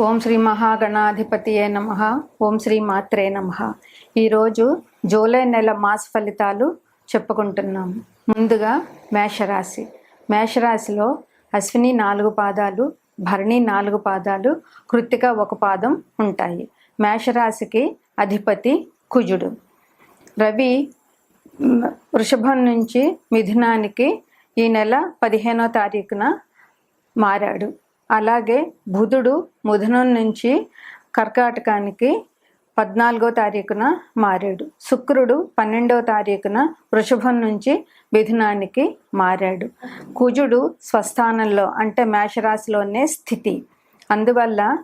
ఓం శ్రీ మహాగణాధిపతియే నమ. ఓం శ్రీ మాత్రే నమ. ఈరోజు జూలై నెల మాస ఫలితాలు చెప్పుకుంటున్నాము ముందుగా మేషరాశి. మేషరాశిలో అశ్విని నాలుగు పాదాలు భరణి నాలుగు పాదాలు కృత్తిక ఒక పాదం ఉంటాయి. మేషరాశికి అధిపతి కుజుడు. రవి వృషభం నుంచి మిథునానికి ఈ నెల పదిహేనో తారీఖున మారాడు. అలాగే బుధుడు ముధనం నుంచి కర్కాటకానికి పద్నాలుగో తారీఖున మారాడు. శుక్రుడు పన్నెండవ తారీఖున వృషభం నుంచి మిథునానికి మారాడు. కుజుడు స్వస్థానంలో అంటే మేషరాశిలోనే స్థితి. అందువల్ల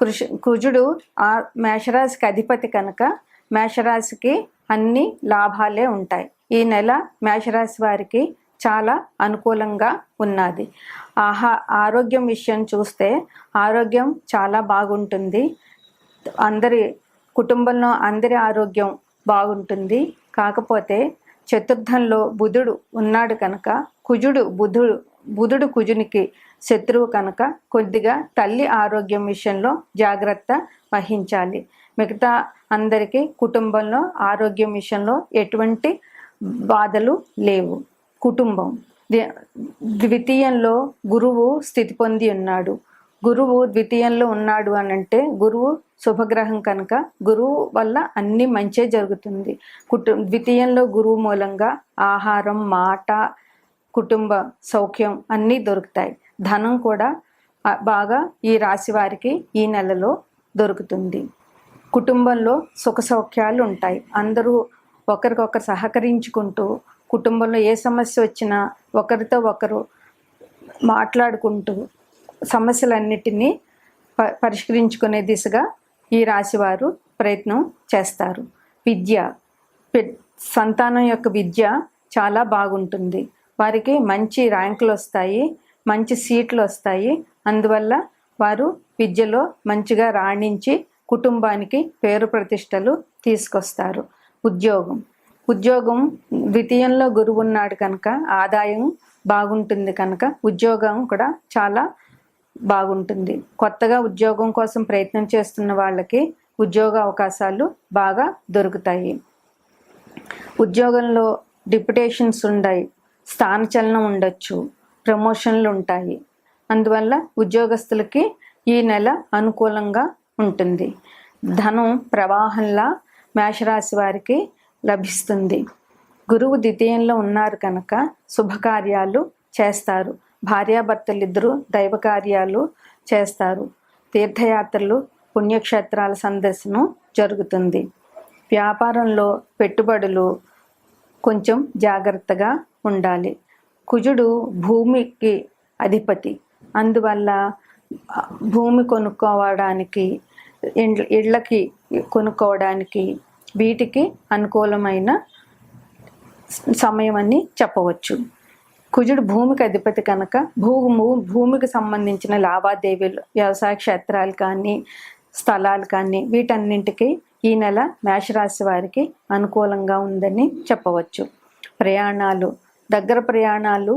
కృషి కుజుడు ఆ మేషరాశికి అధిపతి కనుక మేషరాశికి అన్ని లాభాలే ఉంటాయి. ఈ నెల మేషరాశి వారికి చాలా అనుకూలంగా ఉన్నది. ఆహా ఆరోగ్యం విషయం చూస్తే ఆరోగ్యం చాలా బాగుంటుంది. అందరి కుటుంబంలో అందరి ఆరోగ్యం బాగుంటుంది. కాకపోతే చతుర్థంలో బుధుడు ఉన్నాడు కనుక కుజుడు బుధుడు బుధుడు కుజునికి శత్రువు కనుక కొద్దిగా తల్లి ఆరోగ్యం విషయంలో జాగ్రత్త వహించాలి. మిగతా అందరికీ కుటుంబంలో ఆరోగ్యం విషయంలో ఎటువంటి బాధలు లేవు. కుటుంబం. ద్వితీయంలో గురువు స్థితి పొంది ఉన్నాడు. గురువు ద్వితీయంలో ఉన్నాడు అని అంటే గురువు శుభగ్రహం కనుక గురువు వల్ల అన్ని మంచే జరుగుతుంది. కుటు ద్వితీయంలో గురువు మూలంగా ఆహారం మాట కుటుంబ సౌఖ్యం అన్నీ దొరుకుతాయి. ధనం కూడా బాగా ఈ రాశి వారికి ఈ నెలలో దొరుకుతుంది. కుటుంబంలో సుఖ సౌఖ్యాలు ఉంటాయి. అందరూ ఒకరికొకరు సహకరించుకుంటూ కుటుంబంలో ఏ సమస్య వచ్చినా ఒకరితో ఒకరు మాట్లాడుకుంటూ సమస్యలన్నిటినీ ప పరిష్కరించుకునే దిశగా ఈ రాశివారు ప్రయత్నం చేస్తారు. విద్య సంతానం యొక్క విద్య చాలా బాగుంటుంది. వారికి మంచి ర్యాంకులు వస్తాయి మంచి సీట్లు వస్తాయి. అందువల్ల వారు విద్యలో మంచిగా రాణించి కుటుంబానికి పేరు ప్రతిష్టలు తీసుకొస్తారు. ఉద్యోగం ఉద్యోగం ద్వితీయంలో గురువు ఉన్నాడు కనుక ఆదాయం బాగుంటుంది కనుక ఉద్యోగం కూడా చాలా బాగుంటుంది. కొత్తగా ఉద్యోగం కోసం ప్రయత్నం చేస్తున్న వాళ్ళకి ఉద్యోగ అవకాశాలు బాగా దొరుకుతాయి. ఉద్యోగంలో డిప్యుటేషన్స్ ఉన్నాయి స్థానచలనం ఉండొచ్చు ప్రమోషన్లు ఉంటాయి. అందువల్ల ఉద్యోగస్తులకి ఈ నెల అనుకూలంగా ఉంటుంది. ధనం ప్రవాహంలా మేషరాశి వారికి లభిస్తుంది. గురువు ద్వితీయంలో ఉన్నారు కనుక శుభకార్యాలు చేస్తారు. భార్యాభర్తలిద్దరూ దైవ కార్యాలు చేస్తారు. తీర్థయాత్రలు పుణ్యక్షేత్రాల సందర్శనం జరుగుతుంది. వ్యాపారంలో పెట్టుబడులు కొంచెం జాగ్రత్తగా ఉండాలి. కుజుడు భూమికి అధిపతి. అందువల్ల భూమి కొనుక్కోవడానికి ఇండ్ల ఇళ్ళకి కొనుక్కోవడానికి వీటికి అనుకూలమైన సమయం అని చెప్పవచ్చు. కుజుడు భూమికి అధిపతి కనుక భూ భూమికి సంబంధించిన లావాదేవీలు వ్యవసాయ క్షేత్రాలు కానీ స్థలాలు కానీ వీటన్నింటికి ఈ నెల మేషరాశి వారికి అనుకూలంగా ఉందని చెప్పవచ్చు. ప్రయాణాలు దగ్గర ప్రయాణాలు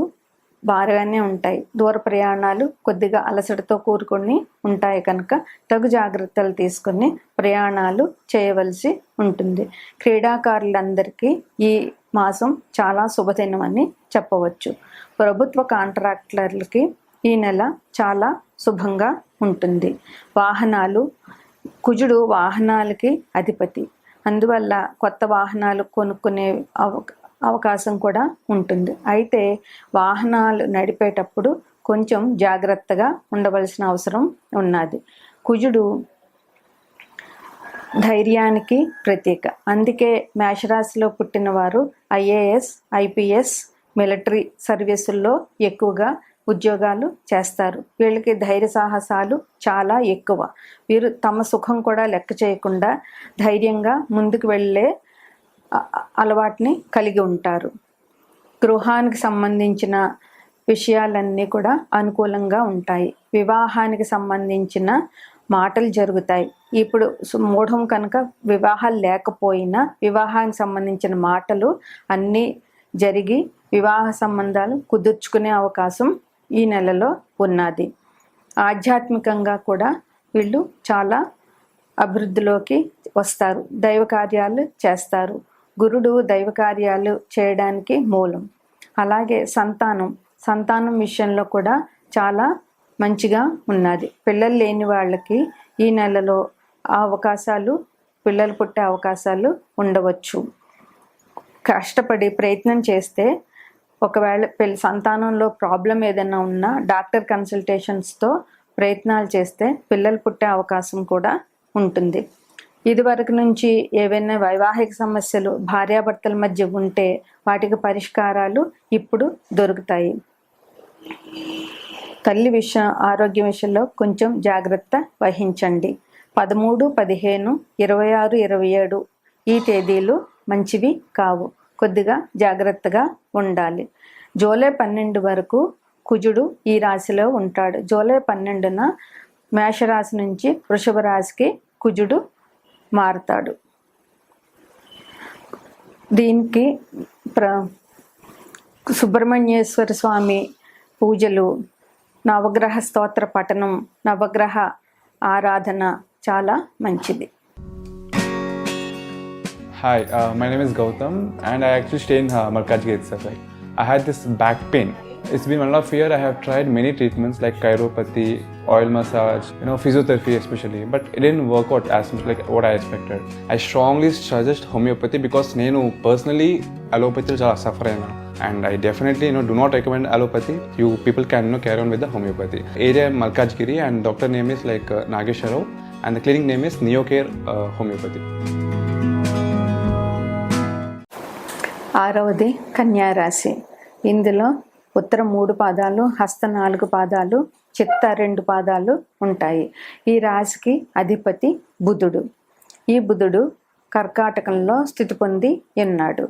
బాగానే ఉంటాయి. దూర ప్రయాణాలు కొద్దిగా అలసటతో కూరుకొని ఉంటాయి కనుక తగు జాగ్రత్తలు తీసుకొని ప్రయాణాలు చేయవలసి ఉంటుంది. క్రీడాకారులందరికీ ఈ మాసం చాలా శుభదినం అని చెప్పవచ్చు. ప్రభుత్వ కాంట్రాక్టర్లకి ఈ నెల చాలా శుభంగా ఉంటుంది. వాహనాలు కుజుడు వాహనాలకి అధిపతి. అందువల్ల కొత్త వాహనాలు కొనుక్కునే అవకాశం కూడా ఉంటుంది. అయితే వాహనాలు నడిపేటప్పుడు కొంచెం జాగ్రత్తగా ఉండవలసిన అవసరం ఉన్నది. కుజుడు ధైర్యానికి ప్రతీక. అందుకే మేషరాశిలో పుట్టిన వారు ఐఏఎస్ ఐపీఎస్ మిలిటరీ సర్వీసుల్లో ఎక్కువగా ఉద్యోగాలు చేస్తారు. వీళ్ళకి ధైర్య సాహసాలు చాలా ఎక్కువ. వీరు తమ సుఖం కూడా లెక్క చేయకుండా ధైర్యంగా ముందుకు వెళ్ళే అలవాటుని కలిగి ఉంటారు. గృహానికి సంబంధించిన విషయాలన్నీ కూడా అనుకూలంగా ఉంటాయి. వివాహానికి సంబంధించిన మాటలు జరుగుతాయి. ఇప్పుడు మూఢం కనుక వివాహాలు లేకపోయినా వివాహానికి సంబంధించిన మాటలు అన్నీ జరిగి వివాహ సంబంధాలు కుదుర్చుకునే అవకాశం ఈ నెలలో ఉన్నది. ఆధ్యాత్మికంగా కూడా వీళ్ళు చాలా అభివృద్ధిలోకి వస్తారు. దైవ కార్యాలు చేస్తారు. గురుడు దైవ కార్యాలు చేయడానికి మూలం. అలాగే సంతానం. సంతానం విషయంలో కూడా చాలా మంచిగా ఉన్నది. పిల్లలు లేని వాళ్ళకి ఈ నెలలో ఆ అవకాశాలు పిల్లలు పుట్టే అవకాశాలు ఉండవచ్చు. కష్టపడి ప్రయత్నం చేస్తే ఒకవేళ పిల్ల సంతానంలో ప్రాబ్లం ఏదైనా ఉన్నా డాక్టర్ కన్సల్టేషన్స్తో ప్రయత్నాలు చేస్తే పిల్లలు పుట్టే అవకాశం కూడా ఉంటుంది. ఇదివరకు నుంచి ఏవైనా వైవాహిక సమస్యలు భార్యాభర్తల మధ్య ఉంటే వాటికి పరిష్కారాలు ఇప్పుడు దొరుకుతాయి. తల్లి విషయం ఆరోగ్య విషయంలో కొంచెం జాగ్రత్త వహించండి. పదమూడు పదిహేను ఇరవై ఆరు ఇరవై ఏడు ఈ తేదీలు మంచివి కావు. కొద్దిగా జాగ్రత్తగా ఉండాలి. జూలై పన్నెండు వరకు కుజుడు ఈ రాశిలో ఉంటాడు. జూలై పన్నెండున మేషరాశి నుంచి వృషభ రాశికి కుజుడు మారుతాడు. దీనికి ప్ర సుబ్రహ్మణ్యేశ్వర స్వామి పూజలు నవగ్రహ స్తోత్ర పఠనం నవగ్రహ ఆరాధన చాలా మంచిది. Hi my name is Gautam and I actually stay in Markaz gate sir I had this back pain It's been one and a half year. I have tried many treatments like chiropathy, oil massage, you know, physiotherapy especially, but it didn't work out as much like what I expected. I strongly suggest homeopathy because నేను personally allopathy చాలా suffer అయినా and I definitely you know do not recommend allopathy. You people can you know carry on with the homeopathy. Area Malkajgiri and doctor name is like uh, Nagesha Rao and the clinic name is Neocare uh, Homeopathy. ఆరవది కన్యారాశి ఇందులో ఉత్తర మూడు పాదాలు హస్త నాలుగు పాదాలు చిత్త రెండు పాదాలు ఉంటాయి. ఈ రాశికి అధిపతి బుధుడు. ఈ బుధుడు కర్కాటకంలో స్థితి పొంది ఉన్నాడు.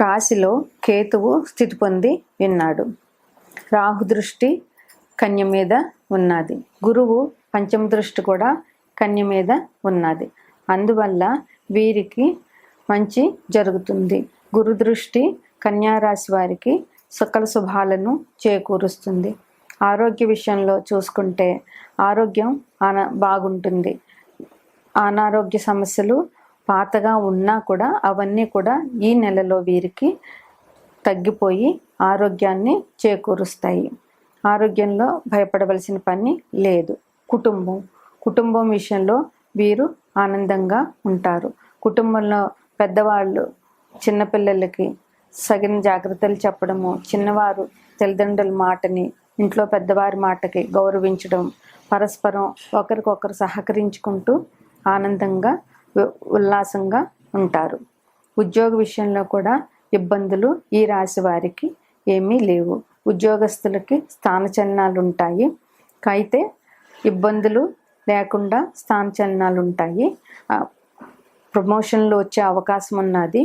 రాశిలో కేతువు స్థితి పొంది ఉన్నాడు. రాహు దృష్టి కన్య మీద ఉన్నది. గురువు పంచమ దృష్టి కూడా కన్య మీద ఉన్నది. అందువల్ల వీరికి మంచి జరుగుతుంది. గురు దృష్టి కన్యారాశి వారికి సకల శుభాలను చేకూరుస్తుంది. ఆరోగ్య విషయంలో చూసుకుంటే ఆరోగ్యం ఆన బాగుంటుంది. అనారోగ్య సమస్యలు పాతగా ఉన్నా కూడా అవన్నీ కూడా ఈ నెలలో వీరికి తగ్గిపోయి ఆరోగ్యాన్ని చేకూరుస్తాయి. ఆరోగ్యంలో భయపడవలసిన పని లేదు. కుటుంబం. కుటుంబం విషయంలో వీరు ఆనందంగా ఉంటారు. కుటుంబంలో పెద్దవాళ్ళు చిన్నపిల్లలకి సగిన జాగ్రత్తలు చెప్పడము చిన్నవారు తల్లిదండ్రుల మాటని ఇంట్లో పెద్దవారి మాటకి గౌరవించడం పరస్పరం ఒకరికొకరు సహకరించుకుంటూ ఆనందంగా ఉ- ఉల్లాసంగా ఉంటారు. ఉద్యోగ విషయంలో కూడా ఇబ్బందులు ఈ రాశి వారికి ఏమీ లేవు. ఉద్యోగస్తులకి స్థానచలనాలు ఉంటాయి అయితే ఇబ్బందులు లేకుండా స్థానచలనాలు ఉంటాయి ప్రమోషన్లు వచ్చే అవకాశం ఉన్నది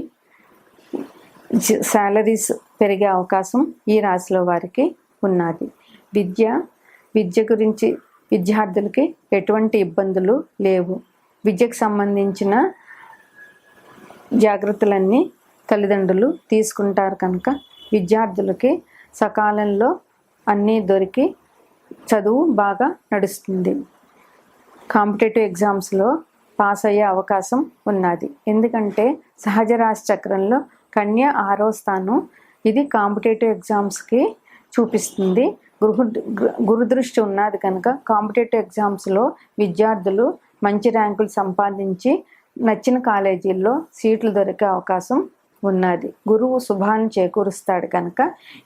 శాలరీస్ పెరిగే అవకాశం ఈ రాశిలో వారికి ఉన్నది. విద్య విద్య గురించి విద్యార్థులకి ఎటువంటి ఇబ్బందులు లేవు. విద్యకు సంబంధించిన జాగ్రత్తలన్నీ తల్లిదండ్రులు తీసుకుంటారు కనుక విద్యార్థులకి సకాలంలో అన్నీ దొరికి చదువు బాగా నడుస్తుంది. కాంపిటేటివ్ ఎగ్జామ్స్లో పాస్ అయ్యే అవకాశం ఉన్నది. ఎందుకంటే సహజ రాశి చక్రంలో కన్య ఆరో స్థానం. ఇది కాంపిటేటివ్ ఎగ్జామ్స్కి చూపిస్తుంది. గృహ గురుదృష్టి ఉన్నది కనుక కాంపిటేటివ్ ఎగ్జామ్స్లో విద్యార్థులు మంచి ర్యాంకులు సంపాదించి నచ్చిన కాలేజీల్లో సీట్లు దొరికే అవకాశం ఉన్నది. గురువు శుభాన్ని చేకూరుస్తాడు కనుక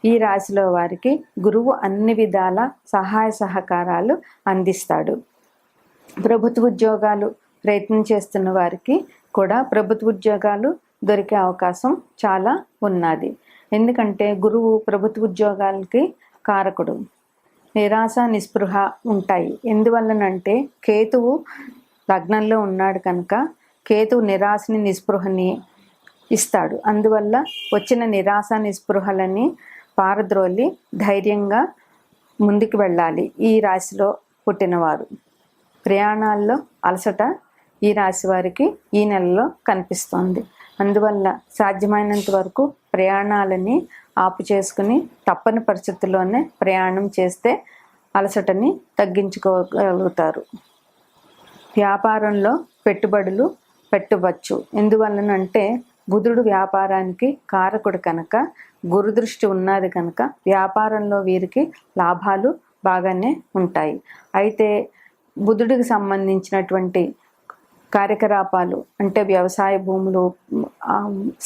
ఈ రాశిలో వారికి గురువు అన్ని విధాల సహాయ సహకారాలు అందిస్తాడు. ప్రభుత్వ ఉద్యోగాలు ప్రయత్నం చేస్తున్న వారికి కూడా ప్రభుత్వ ఉద్యోగాలు దొరికే అవకాశం చాలా ఉన్నది. ఎందుకంటే గురువు ప్రభుత్వ ఉద్యోగాలకి కారకుడు. నిరాశ నిస్పృహ ఉంటాయి. ఎందువల్లనంటే కేతువు లగ్నంలో ఉన్నాడు కనుక కేతువు నిరాశని నిస్పృహని ఇస్తాడు. అందువల్ల వచ్చిన నిరాశ నిస్పృహలని పారద్రోలి ధైర్యంగా ముందుకు వెళ్ళాలి ఈ రాశిలో పుట్టినవారు. ప్రయాణాల్లో అలసట ఈ రాశి వారికి ఈ నెలలో కనిపిస్తోంది. అందువల్ల సాధ్యమైనంత వరకు ప్రయాణాలని ఆపు చేసుకుని తప్పని పరిస్థితుల్లోనే ప్రయాణం చేస్తే అలసటని తగ్గించుకోగలుగుతారు. వ్యాపారంలో పెట్టుబడులు పెట్టవచ్చు. ఎందువలనంటే బుధుడు వ్యాపారానికి కారకుడు కనుక గురుదృష్టి ఉన్నది కనుక వ్యాపారంలో వీరికి లాభాలు బాగానే ఉంటాయి. అయితే బుధుడికి సంబంధించినటువంటి కార్యకలాపాలు అంటే వ్యవసాయ భూములు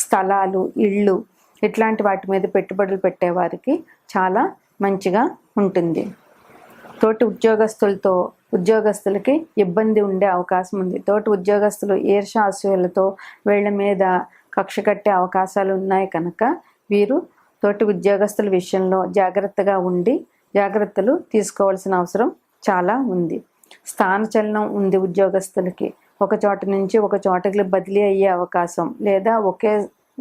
స్థలాలు ఇళ్ళు ఇట్లాంటి వాటి మీద పెట్టుబడులు పెట్టేవారికి చాలా మంచిగా ఉంటుంది. తోటి ఉద్యోగస్తులతో ఉద్యోగస్తులకి ఇబ్బంది ఉండే అవకాశం ఉంది. తోటి ఉద్యోగస్తులు ఈర్షాసూయలతో వీళ్ళ మీద కక్ష కట్టే అవకాశాలు ఉన్నాయి కనుక వీరు తోటి ఉద్యోగస్తుల విషయంలో జాగ్రత్తగా ఉండి జాగ్రత్తలు తీసుకోవాల్సిన అవసరం చాలా ఉంది. స్థానచలనం ఉంది ఉద్యోగస్తులకి. ఒక చోట నుంచి ఒక చోటకి బదిలీ అయ్యే అవకాశం లేదా ఒకే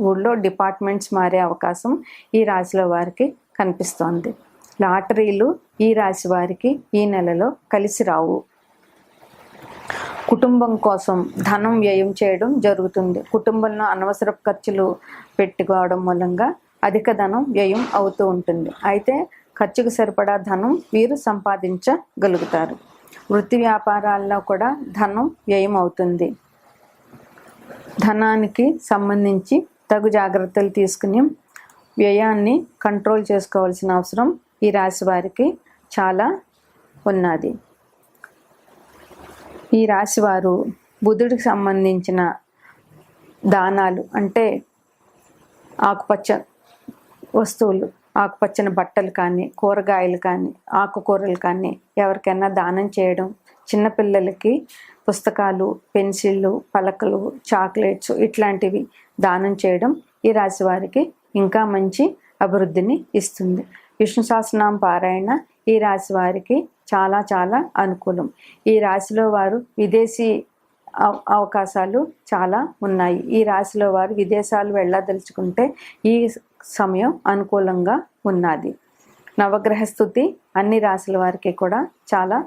ఊళ్ళో డిపార్ట్మెంట్స్ మారే అవకాశం ఈ రాశిలో వారికి కనిపిస్తోంది. లాటరీలు ఈ రాశి వారికి ఈ నెలలో కలిసి రావు. కుటుంబం కోసం ధనం వ్యయం చేయడం జరుగుతుంది. కుటుంబంలో అనవసర ఖర్చులు పెట్టుకోవడం మూలంగా అధిక ధనం వ్యయం అవుతూ ఉంటుంది. అయితే ఖర్చుకు సరిపడా ధనం వీరు సంపాదించగలుగుతారు. వృత్తి వ్యాపారాల్లో కూడా ధనం వ్యయం అవుతుంది. ధనానికి సంబంధించి తగు జాగ్రత్తలు తీసుకుని వ్యయాన్ని కంట్రోల్ చేసుకోవాల్సిన అవసరం ఈ రాశి వారికి చాలా ఉన్నది. ఈ రాశి వారు బుధుడికి సంబంధించిన దానాలు అంటే ఆకుపచ్చ వస్తువులు ఆకుపచ్చని బట్టలు కానీ కూరగాయలు కానీ ఆకుకూరలు కానీ ఎవరికైనా దానం చేయడం చిన్నపిల్లలకి పుస్తకాలు పెన్సిళ్ళు పలకలు చాక్లెట్స్ ఇట్లాంటివి దానం చేయడం ఈ రాశి వారికి ఇంకా మంచి అభివృద్ధిని ఇస్తుంది. విష్ణు సహస్రనామ పారాయణ ఈ రాశి వారికి చాలా చాలా అనుకూలం. ఈ రాశిలో వారు విదేశీ అవకాశాలు చాలా ఉన్నాయి. ఈ రాశిలో వారు విదేశాలు వెళ్ళదలుచుకుంటే ఈ సమయం అనుకూలంగా ఉన్నది. నవగ్రహ స్థుతి అన్ని రాశుల వారికి కూడా చాలా